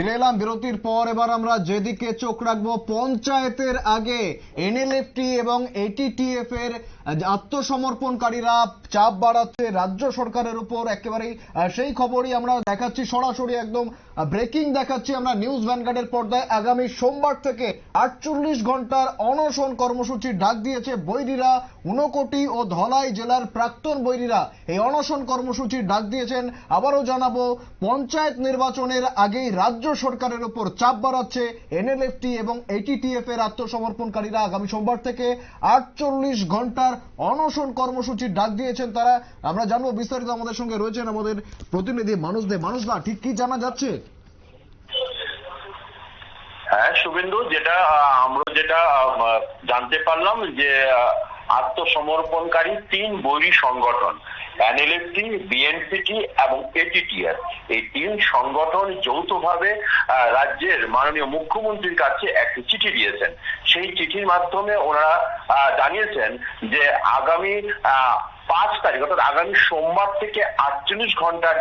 ফিরে এলাম বিরতির পর এবার আমরা যেদিকে চোখ রাখব, পঞ্চায়েতের আগে এনএলএফটি এবং এটিটিএফ এর আত্মসমর্পণকারীরা চাপ বাড়াচ্ছে রাজ্য সরকারের উপর একেবারেই। সেই খবরই আমরা দেখাচ্ছি, সরাসরি একদম ব্রেকিং দেখাচ্ছি আমরা নিউজ ভ্যানগার্ডের পর্দায়। আগামী সোমবার থেকে আটচল্লিশ ঘণ্টার অনশন কর্মসূচির ডাক দিয়েছে বৈরীরা। ঊনকোটি ও ধলাই জেলার প্রাক্তন বৈরীরা এই অনশন কর্মসূচির ডাক দিয়েছেন। আবারও জানাব, পঞ্চায়েত নির্বাচনের আগেই রাজ্য সরকারের উপর চাপ বাড়াচ্ছে এনএলএফটি এবং এটিটিএফ এর আত্মসমর্পণকারীরা। আগামী সোমবার থেকে আটচল্লিশ ঘণ্টার অনশন কর্মসূচির ডাক দিয়েছেন তারা। আমরা জানব বিস্তারিত আমাদের সঙ্গে রয়েছেন আমাদের প্রতিনিধি মানুষ দে। মানুষ দা, ঠিক কি জানা যাচ্ছে? হ্যাঁ শুভেন্দু, যেটা আমরা যেটা জানতে পারলাম যে আত্মসমর্পণকারী তিন বৈরী সংগঠন। এনএলএফটি বিএনপিটি এবং এটিটিআর এই তিন সংগঠন যৌথভাবে রাজ্যের মাননীয় মুখ্যমন্ত্রীর কাছে একটি চিঠি দিয়েছেন। সেই চিঠির মাধ্যমে ওনারা জানিয়েছেন যে আগামী পাঁচ তারিখ, অর্থাৎ আগামী সোমবার থেকে আটচল্লিশ ঘণ্টার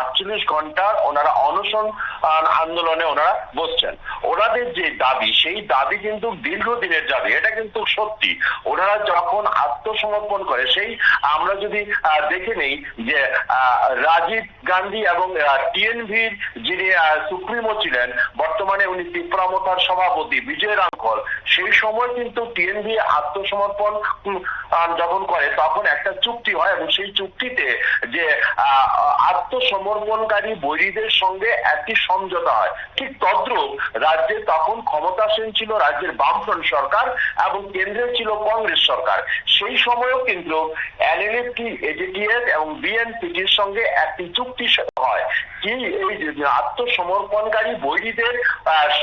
আটচল্লিশ ঘণ্টা ওনারা অনশন আন্দোলনে ওনারা বসছেন। ওনাদের যে দাবি, সেই দাবি কিন্তু দীর্ঘদিনের দাবি, এটা কিন্তু সত্যি। ওনারা যখন আত্মসমর্পণ করে, সেই আমরা যদি দেখে নেই যে রাজীব গান্ধী এবং টিএনভির যিনি সুপ্রিমো ছিলেন, বর্তমানে উনি ত্রিপুরা ত্রিপুরামথার সভাপতি বিজয় রামকল সেই সময় কিন্তু টিএনভি আত্মসমর্পণ যখন করে, তখন একটা চুক্তি হয় এবং সেই চুক্তিতে যে আত্মসমর্পণকারী বৈরীদের সঙ্গে একটি সমঝোতা হয়। ঠিক তদ্রুপ রাজ্যে তখন ক্ষমতাসীন ছিল রাজ্যের বামফ্রন্ট সরকার এবং কেন্দ্রে ছিল কংগ্রেস সরকার। সেই সময়ও কিন্তু এনএলএফটি এজিটিএস এবং বিএনপিটির সঙ্গে একটি চুক্তি হয়। কি এই আত্মসমর্পণকারী বৈরীদের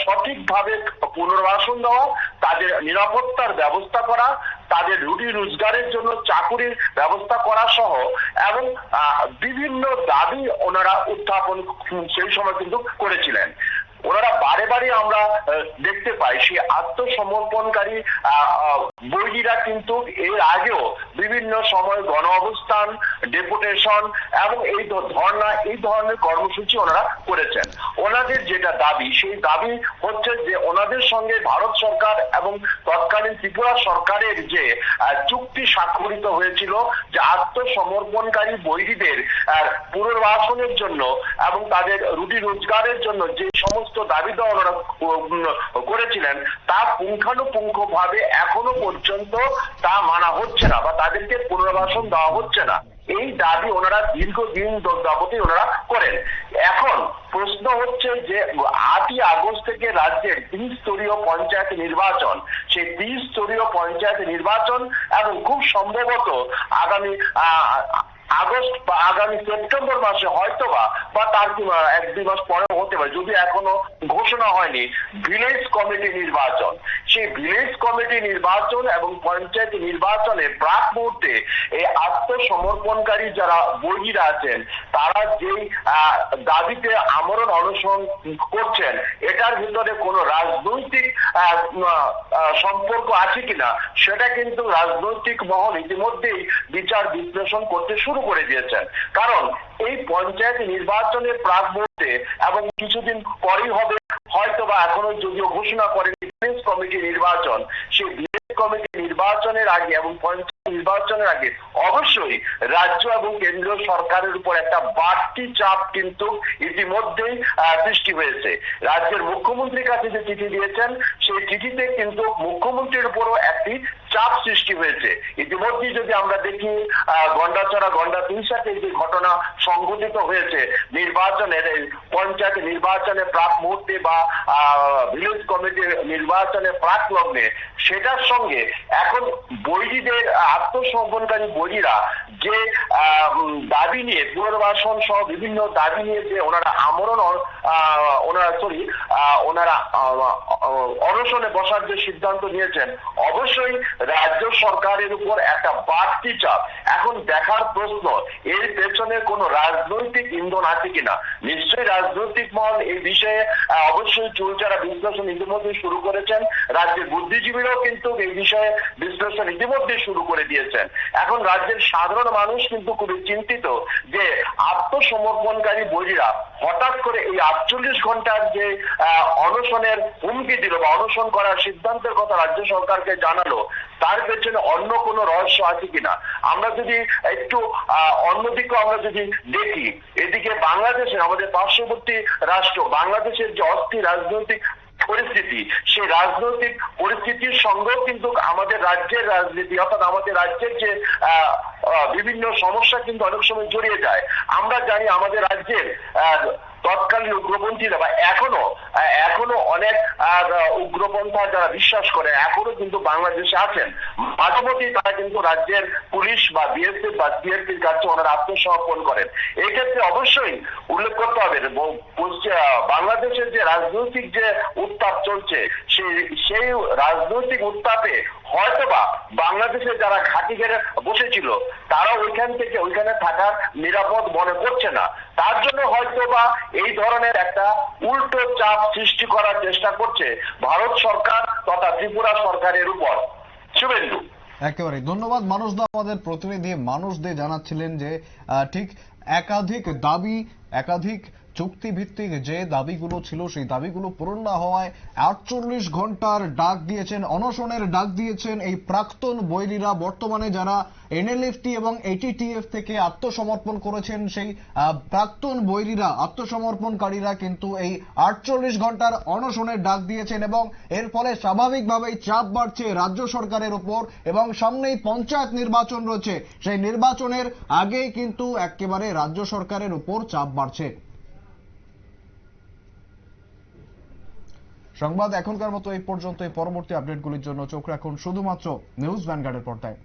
সঠিকভাবে পুনর্বাসন দেওয়া, তাদের নিরাপত্তার ব্যবস্থা করা, তাদের রুটি রোজগারের জন্য চাকুরির ব্যবস্থা করা সহ এবং বিভিন্ন দাবি ওনারা উত্থাপন সেই সময় কিন্তু করেছিলেন। ওনারা বারে বারে আমরা দেখতে পাই। সেই আত্মসমর্পণকারী বৈরীরা কিন্তু এর আগেও বিভিন্ন সময় গণ অবস্থান, ডেপুটেশন এবং এই ধর্ণা এই ধরনের কর্মসূচি ওনারা করেছেন। ওনাদের যেটা দাবি, সেই দাবি হচ্ছে যে ওনাদের সঙ্গে ভারত সরকার এবং তৎকালীন ত্রিপুরা সরকারের যে চুক্তি স্বাক্ষরিত হয়েছিল, যে আত্মসমর্পণকারী বৈরীদের পুনর্বাসনের জন্য এবং তাদের রুটি রোজগারের জন্য যে সমস্ত দাবি দেওয়া করেছিলেন, তা পুঙ্খানুপুঙ্খ ভাবে এখনও পর্যন্ত তা মানা হচ্ছে না বা তাদেরকে পুনর্বাসন দেওয়া হচ্ছে না। এই দাবি ওনারা দীর্ঘদিন যাবতই ওনারা করেন। এখন প্রশ্ন হচ্ছে যে, আটই আগস্ট থেকে রাজ্যের ত্রিস্তরীয় পঞ্চায়েত নির্বাচন, সেই ত্রিস্তরীয় পঞ্চায়েত নির্বাচন এবং খুব সম্ভবত আগামী আগস্ট বা আগামী সেপ্টেম্বর মাসে হয়তো বা তার এক দুই মাস পরে হতে পারে, যদি এখনও ঘোষণা হয়নি, ভিলেজ কমিটি নির্বাচন। সেই ভিলেজ কমিটি নির্বাচন এবং পঞ্চায়েত নির্বাচনে প্রাক মুহূর্তে এই আত্মসমর্পণকারী যারা বৈরীরা আছেন, তারা যেই দাবিতে আমরণ অনশন করছেন, এটার ভিতরে কোনো রাজনৈতিক সম্পর্ক আছে কিনা, সেটা কিন্তু রাজনৈতিক মহল ইতিমধ্যেই বিচার বিশ্লেষণ করতে শুরু করে দিয়েছেন। কারণ এই পঞ্চায়েত নির্বাচনের প্রাক মুহূর্তে এবং কিছুদিন পরেই হবে হয়তো বা এখনও যদিও ঘোষণা করেনি কমিটি নির্বাচন, সেই কমিটি নির্বাচনের আগে এবং পঞ্চায়েত নির্বাচনের আগে অবশ্যই রাজ্য এবং কেন্দ্রীয় সরকারের উপর একটা বাড়তি চাপ কিন্তু ইতিমধ্যেই সৃষ্টি হয়েছে। রাজ্যের মুখ্যমন্ত্রীর কাছে যে চিঠি দিয়েছেন সেই চিঠিতে কিন্তু মুখ্যমন্ত্রীর উপরও একটি চাপ সৃষ্টি হয়েছে। ইতিমধ্যেই যদি আমরা দেখি আহ, গন্ডাছড়া গন্ডা দুই সাথে যে ঘটনা সংঘটিত হয়েছে নির্বাচনের পঞ্চায়েত নির্বাচনে প্রাক মুহূর্তে বা ভিলেজ কমিটির নির্বাচনে প্রাক লগ্নে সেটার সঙ্গে এখন বৈরীদের আত্মসমর্পণকারী বৈরীরা যে দাবি নিয়ে পুনর্বাসন সহ বিভিন্ন দাবি নিয়ে যে ওনারা আমরণ ওনারা সরি ওনারা অনশনে বসার যে সিদ্ধান্ত নিয়েছেন, অবশ্যই রাজ্য সরকারের উপর একটা বাড়তি চাপ। এখন দেখার প্রশ্ন, এর পেছনে কোনো রাজনৈতিক ইন্ধন আছে কিনা? নিশ্চয়ই রাজনৈতিক মহল এই বিষয়ে অবশ্যই চুলচারা বিশ্লেষণ ইতিমধ্যে শুরু করেছেন। রাজ্যের বুদ্ধিজীবীরাও কিন্তু এই বিষয়ে বিশ্লেষণ ইতিমধ্যে শুরু করে দিয়েছেন। এখন রাজ্যের সাধারণ মানুষ কিন্তু খুবই চিন্তিত যে আত্মসমর্পণকারী বৈরীরা হঠাৎ করে এই আটচল্লিশ ঘণ্টার যে অনশনের হুমকি দিল বা অনশন করার সিদ্ধান্তের কথা রাজ্য সরকারকে জানালো, তার পেছনে অন্য কোনো রহস্য আছে কিনা? আমরা যদি একটু অন্যদিকে আমরা যদি দেখি, এদিকে বাংলাদেশের আমাদের পার্শ্ববর্তী রাষ্ট্র, বাংলাদেশের যে অস্থির রাজনৈতিক পরিস্থিতি, সেই রাজনৈতিক পরিস্থিতির সঙ্গেও কিন্তু আমাদের রাজ্যের রাজনীতি, অর্থাৎ আমাদের রাজ্যের যে বিভিন্ন সমস্যা কিন্তু অনেক সময় জড়িয়ে যায়। আমরা জানি আমাদের রাজ্যের তৎকালীন উগ্রপন্থীরা বা এখনও এখনও অনেক উগ্রপন্থা যারা বিশ্বাস করে, এখনও কিন্তু বাংলাদেশে আছেন। মাঝামতি তারা কিন্তু রাজ্যের পুলিশ বা বিএসএফ বা সিআরপির কাছে ওনারা আত্মসমর্পণ করেন। এক্ষেত্রে অবশ্যই উল্লেখ করতে হবে বাংলাদেশের যে রাজনৈতিক যে উত্তাপ চলছে, সেই সেই রাজনৈতিক উত্তাপে হয়তোবা বাংলাদেশে যারা ঘাঁটি গেড়ে বসেছিল তারা ওইখান থেকে ওইখানে থাকার নিরাপদ মনে করছে না। তার জন্য হয়তোবা এই ধরনের একটা উল্টো চাপ সৃষ্টি করার চেষ্টা করছে ভারত সরকার তথা ত্রিপুরা সরকারের উপর। শুভেন্দু। একেবারে। ধন্যবাদ মানুষ দা আমাদের প্রতিনিধি মানুষ দে জানাচ্ছিলেন যে ঠিক একাধিক দাবি, একাধিক চুক্তিভিত্তিক যে দাবিগুলো ছিল, সেই দাবিগুলো পূরণ না হওয়ায় আটচল্লিশ ঘণ্টার ডাক দিয়েছেন, অনশনের ডাক দিয়েছেন এই প্রাক্তন বৈরীরা। বর্তমানে যারা এনএলএফটি এবং এটিটিএফ থেকে আত্মসমর্পণ করেছেন, সেই প্রাক্তন বৈরীরা, আত্মসমর্পণকারীরা কিন্তু এই আটচল্লিশ ঘণ্টার অনশনের ডাক দিয়েছেন এবং এর ফলে স্বাভাবিকভাবেই চাপ বাড়ছে রাজ্য সরকারের উপর এবং সামনেই পঞ্চায়েত নির্বাচন রয়েছে। সেই নির্বাচনের আগেই কিন্তু একেবারে রাজ্য সরকারের উপর চাপ বাড়ছে। সংবাদ এখনকার মতো এই পর্যন্ত পরবর্তী আপডেটগুলির জন্য চোখ রাখুন শুধুমাত্র নিউজ ভ্যানগার্ডের পর্দায়।